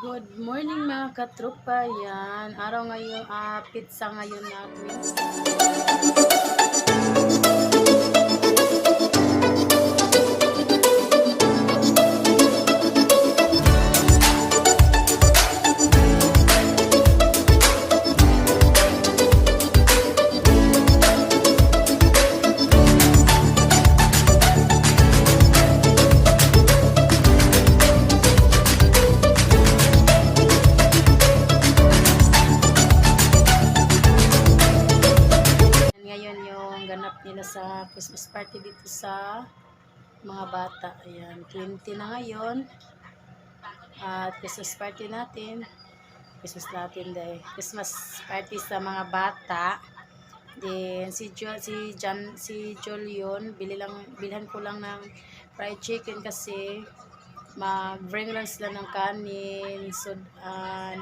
Good morning mga katropa. Yan. Araw ngayon, ah, pizza ngayon natin. Sa mga bata. Ayan, 20 na ngayon. At Christmas party natin. Christmas natin dahil Christmas party sa mga bata. Then si Jo, si Jan, si Jolion, bili lang bilhan ko lang ng fried chicken kasi mag-bring lang sila ng kanin, sudan,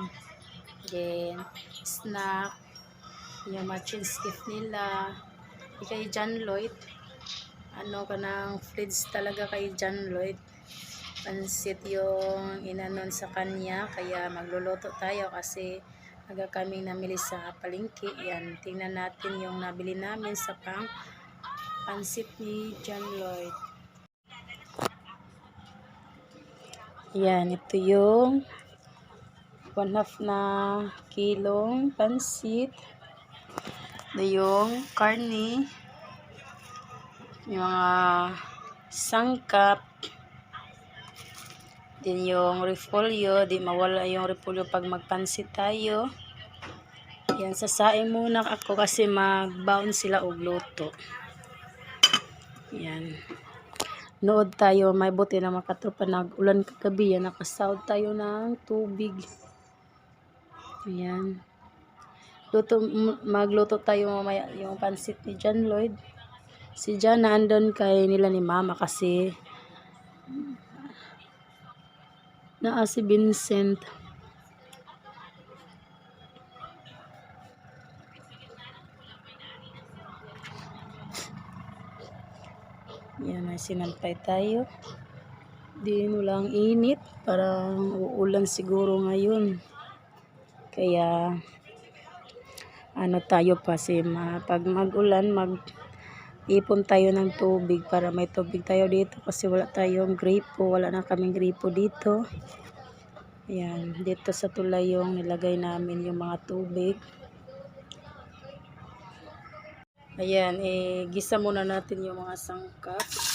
then snack, yung mga chins gift nila Di kay John Lloyd ano ka ng fridge talaga kay John Lloyd. Pansit yung inanon sa kanya kaya magluluto tayo kasi aga kami namili sa palengke. Yan tingnan natin yung nabili namin sa pang pansit ni John Lloyd. Yan ito yung one half na kilong pansit. Na yung karne, yung mga sangkap, din yung repolyo, di mawala yung repolyo pag magpansit tayo. Yan, sasain muna ako kasi magbaon sila og luto. Yan. Nood tayo, may buti na makatropa nag-ulan kagabi, yan, nakasahod tayo ng tubig. Ayan. Luto, magluto tayo mamaya yung pansit ni John Lloyd. Si John naandun kay nila ni Mama kasi naa si Vincent. Yan ay sinampay tayo. Di walang init. Parang uulan siguro ngayon. Kaya ano tayo pa si ma, pag mag-ulan mag ipon tayo ng tubig para may tubig tayo dito kasi wala tayong gripo. Wala na kaming gripo dito. Ayan dito sa tulay yung nilagay namin yung mga tubig. Ayan eh gisa muna natin yung mga sangkap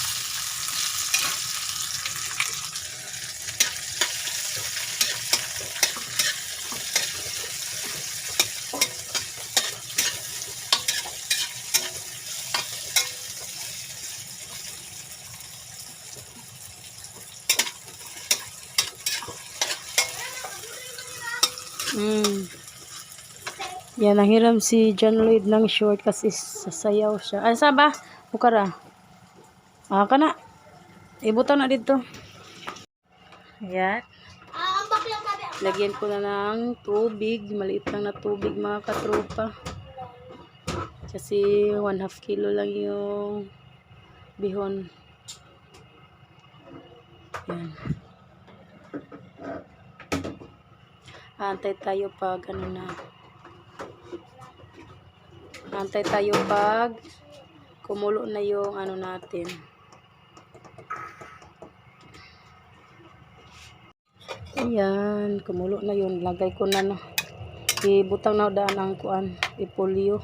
Yan, nahiram si John Lloyd ng short kasi sasayaw siya. Ay, saba? Bukara. Ah, ka na. Ibutang na dito. Ayan. Lagyan ko na ng tubig. Maliit lang na tubig mga katropa. Kasi one half kilo lang yung bihon. Yan. Antay tayo pag ano na. Antay tayo pag kumulo na yung ano natin. Ayan, kumulo na yun. Lagay ko na no. Ibutang na daan ang kuan, ipolyo.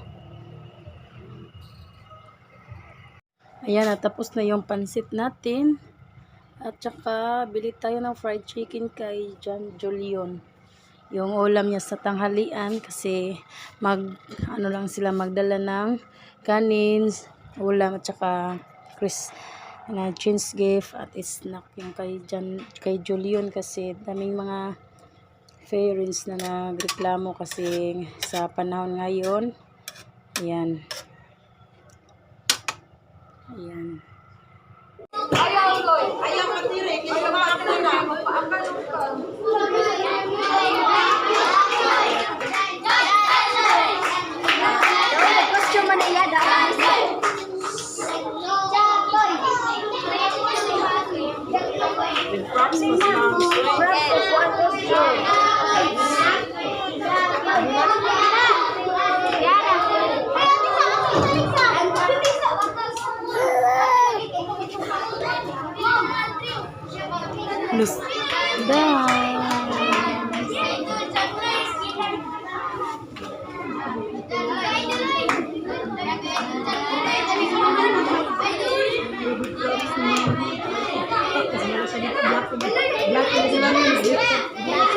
Ayan, natapos na yung pansit natin. At saka, bili tayo ng fried chicken kay John Julion yung ulam niya sa tanghalian kasi mag ano lang sila magdala ng kanin, ulam at saka Chris na jeans gift at snack yung kay Jan, kay Julian kasi daming mga parents na nagreklamo kasi sa panahon ngayon. Ayan. Ayan. Props was mom's. Lus. Bye. Cuci.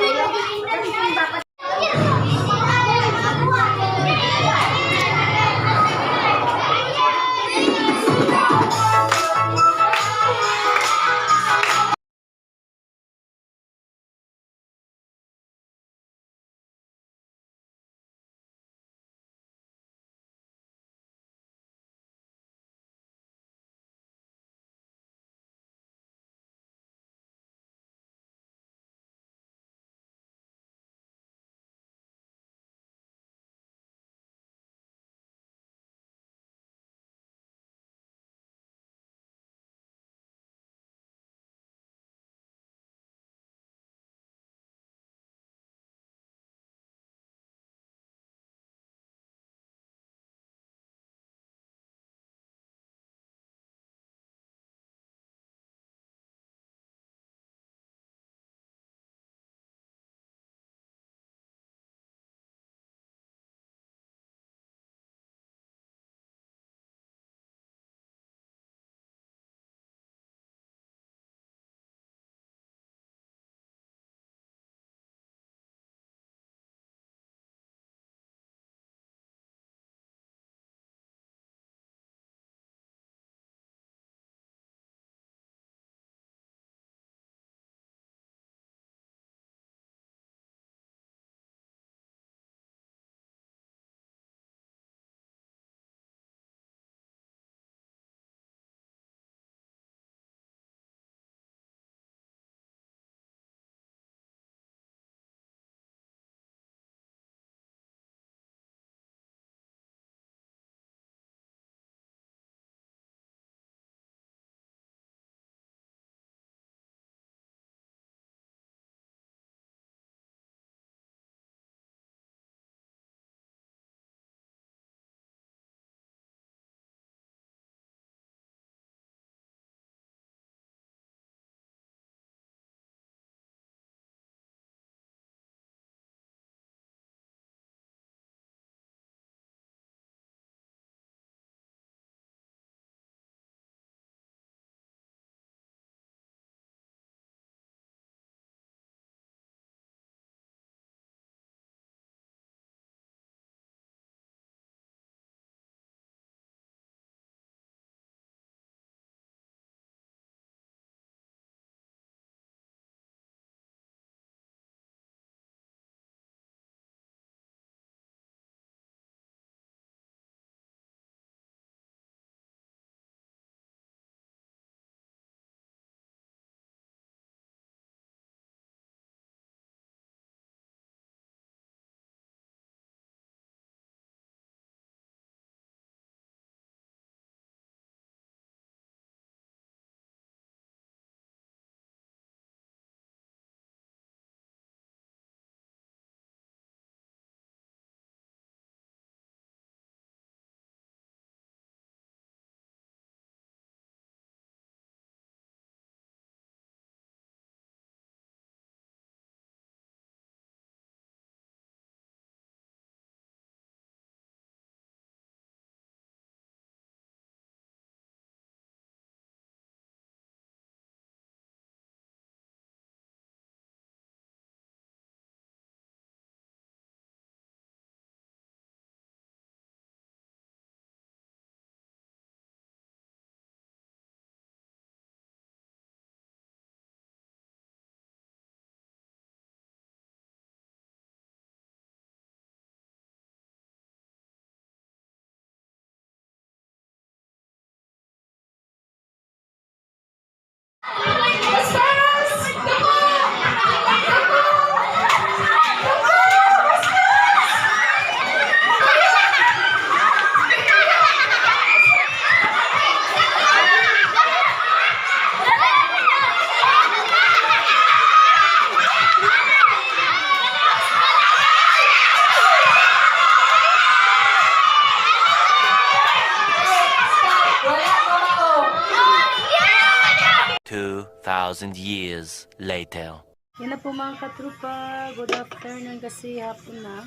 2,000 years later. Yan na po mga katrupa. Good afternoon kasi hapon na.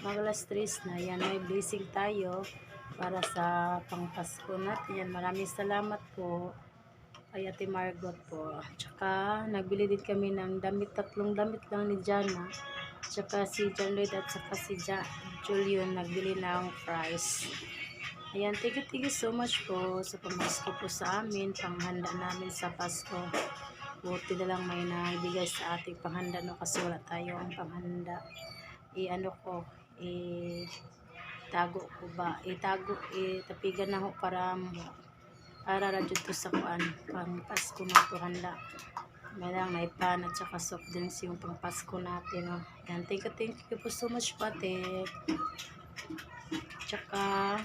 Mga alas 3 na. Yan, may blessing tayo para sa pangpasko natin. Yan, maraming salamat po kay Ate Margot po. Tsaka, nagbili din kami ng damit. Tatlong damit lang ni Jana. Tsaka si John Lloyd at tsaka si ja Julian nagbili ng fries. Ayan, thank you, thank you so much po sa pamasko po sa amin, panghanda namin sa Pasko. Buti na lang may nagbigay sa ating panghanda no kasi wala tayong panghanda. I ano ko, i tago ko ba? Itago, itapigan na ho para para ra jud to sa kuan pang Pasko na to handa. May lang may pan at saka soft drinks yung pang Pasko natin. No? Yan, thank you, thank you po so much pate. Tsaka,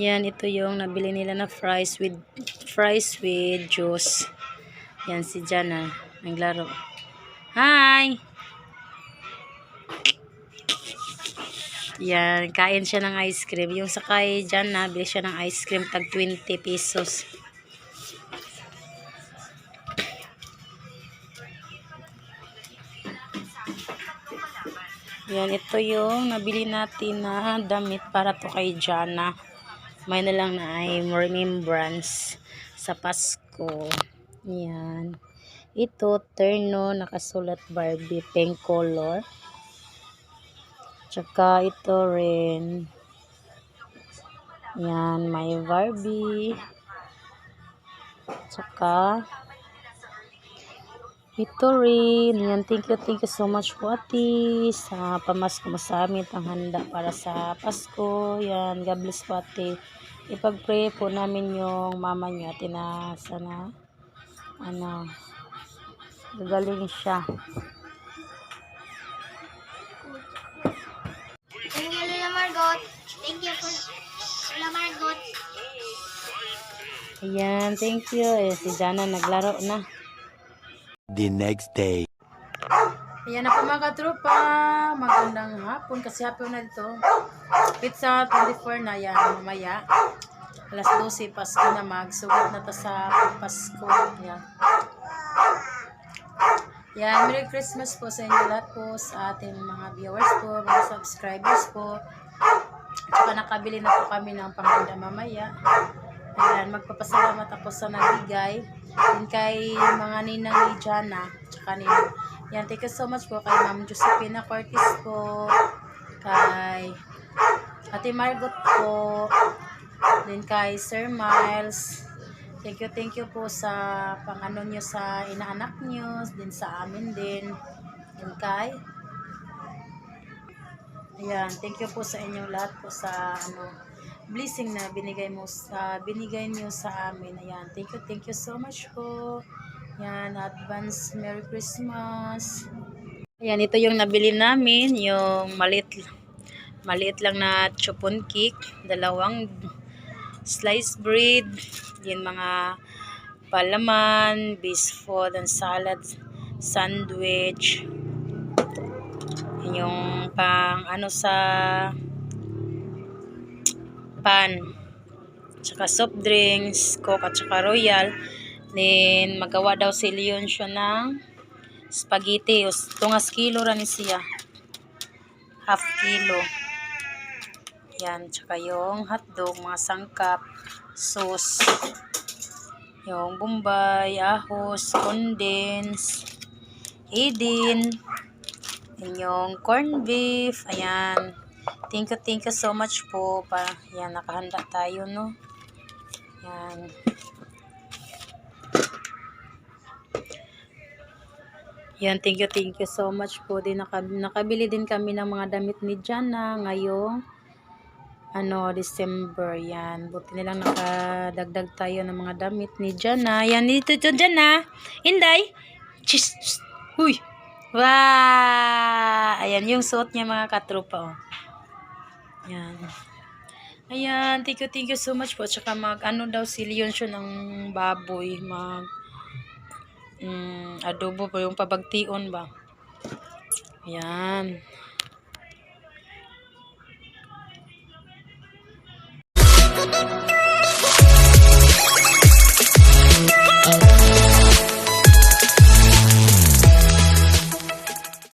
yan, ito yung nabili nila na fries with fries with juice. Yan si Jana, naglaro. Hi! Yan, kain siya ng ice cream. Yung sa kay Jana, bili siya ng ice cream tag 20 pesos. Yan, ito yung nabili natin na damit para to kay Jana. May na lang na ay remembrance sa Pasko. Yan. Ito, terno, nakasulat Barbie, pink color. Tsaka ito rin. Yan, may Barbie. Tsaka, rin. Yan, thank you, thank you so much po ate sa pamasko mo sa amin ang handa para sa Pasko. Yan, God bless po ate. Ipag-pray po namin yung mama niyo ate na sana ano gagaling siya. Thank you, Lola Margot. Thank you for Lola Margot. Ayan, thank you. Eh, si Jana naglaro na. The next day. Ayan na mga katropa. Magandang hapon kasi hapon na dito. Pizza 24 na yan mamaya. Alas 12 Pasko na magsugod na to sa Pasko. Ayan. Yan, Merry Christmas po sa inyo lahat po, sa ating mga viewers po, mga subscribers po. At saka nakabili na po kami ng panghanda mamaya. Ayan, magpapasalamat ako sa nabigay. Din kay mga ninang ni Jana, tsaka ni Yan, thank you so much po kay Ma'am Josephina Cortis po, kay Ate Margot po, din kay Sir Miles. Thank you, thank you po sa pangano nyo sa inaanak nyo, din sa amin din. Din kay Ayan, thank you po sa inyong lahat po sa ano blessing na binigay mo sa binigay niyo sa amin. Ayan, thank you, thank you so much po. Ayan, advance Merry Christmas. Ayan, ito yung nabili namin, yung maliit maliit lang na chupon cake, dalawang sliced bread, yung mga palaman, food and salad, sandwich, yung pang ano sa pan tsaka soft drinks coke at tsaka royal then magawa daw si Leon siya ng spaghetti tungas kilo ra ni siya half kilo yan tsaka yung hotdog mga sangkap sauce yung bombay ahos condense Yan yung corned beef. Ayan. Thank you, thank you so much po. Pa, yan, nakahanda tayo, no? Yan. Yan, thank you, thank you so much po. Din, naka, nakabili din kami ng mga damit ni Jana ngayong ano, December. Yan. Buti nilang nakadagdag tayo ng mga damit ni Jana. Yan, dito to Jana. Inday. Chis, chis. Huy. Wow! Ayan, yung suot niya mga katropa. Oh. Yan. Ayan, thank you, thank you so much po. Tsaka mag, ano daw si Leon siya ng baboy, mag, um, adobo po, yung pabagtion ba. Ayan.